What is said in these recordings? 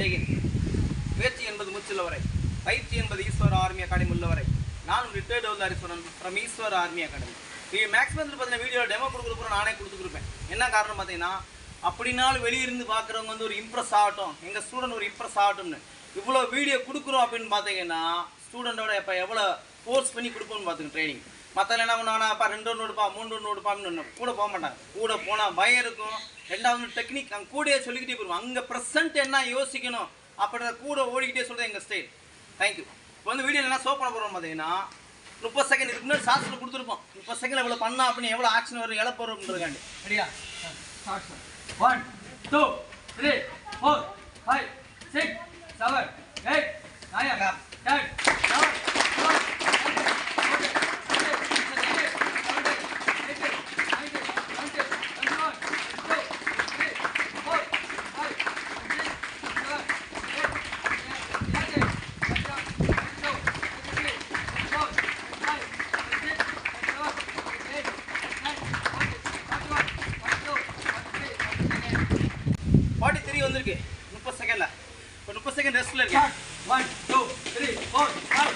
ஜெய்ஹிந்த் பேச்சு என்பது முச்சுள்ளவரை பயிற்சி என்பது ஈஸ்வர் ஆர்மி அகாடமி உள்ளவரை. நானும் ரிட்டையர்ட் உள்ள Hariswaran from Eswara army academy. இது மேக்ஸிமம் வந்து பார்த்தீங்கன்னா வீடியோ டெமோ கொடுக்குறப்போ நானே கொடுத்துருப்பேன் என்ன காரணம் பார்த்தீங்கன்னா அப்படினாலும் வெளியிருந்து பார்க்குறவங்க வந்து ஒரு இம்ப்ரெஸ் ஆகட்டும் எங்கள் ஸ்டூடெண்ட் ஒரு இம்ப்ரெஸ் ஆகட்டும்னு. இவ்வளோ வீடியோ கொடுக்குறோம் அப்படின்னு பார்த்தீங்கன்னா ஸ்டூடெண்ட்டோட இப்போ எவ்வளோ ஃபோர்ஸ் பண்ணி கொடுப்போம்னு பார்த்துங்க ட்ரைனிங் மற்றவங்க என்ன பண்ணுவாங்கன்னா அப்பா ரெண்டு ஒன்று எடுப்பா மூணு ஒன்று எடுப்பான்னு கூட போக மாட்டாங்க. கூட போனால் பயம் இருக்கும். ரெண்டாவது டெக்னிக் அங்கே கூடயே சொல்லிக்கிட்டே போயிடுவோம் அங்கே ப்ரெசென்ட் என்ன யோசிக்கணும் அப்படின்ற கூட ஓடிக்கிட்டே சொல்கிறது எங்கள் ஸ்டைல் தேங்க்யூ இப்போ வந்து வீடியோ என்ன சோப் பண்ண போகிறோம் பார்த்தீங்கன்னா முப்பது செகண்ட் இதுக்கு முன்னாடி சாஸ்திரம் கொடுத்துருப்போம். முப்பது செகண்ட் இவ்வளோ பண்ணா அப்படின்னு எவ்வளோ ஆக்ஷன் வரும் எவ்வளோ போகிறோம்ன்றதுக்காண்டி ரெடியா one two three four five six seven eight nine forty three வந்திருக்கு. முப்பது செகண்டில் இப்போ முப்பது செகண்ட் ரெஸ்ட்டில் இருக்கு. One two three four five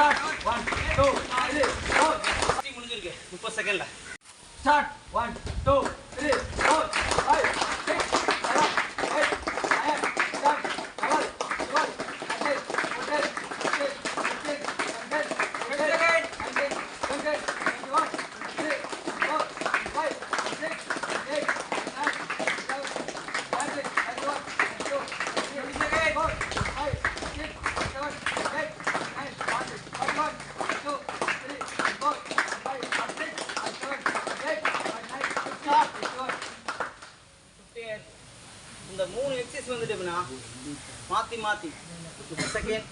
Two, three, four. முடிஞ்சிருக்கு முப்பது செகண்டில் Start. One, two, இந்த மூணு எக்ஸசைஸ் வந்துட்டு எப்படின்னா மாற்றி மாற்றி முப்பது செகண்ட்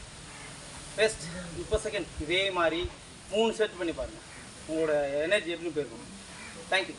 பெஸ்ட் முப்பது செகண்ட் இதே மாதிரி மூணு செட் பண்ணி பாருங்கள் உங்களோட எனர்ஜி எப்படி போயிருக்கும். தேங்க்யூ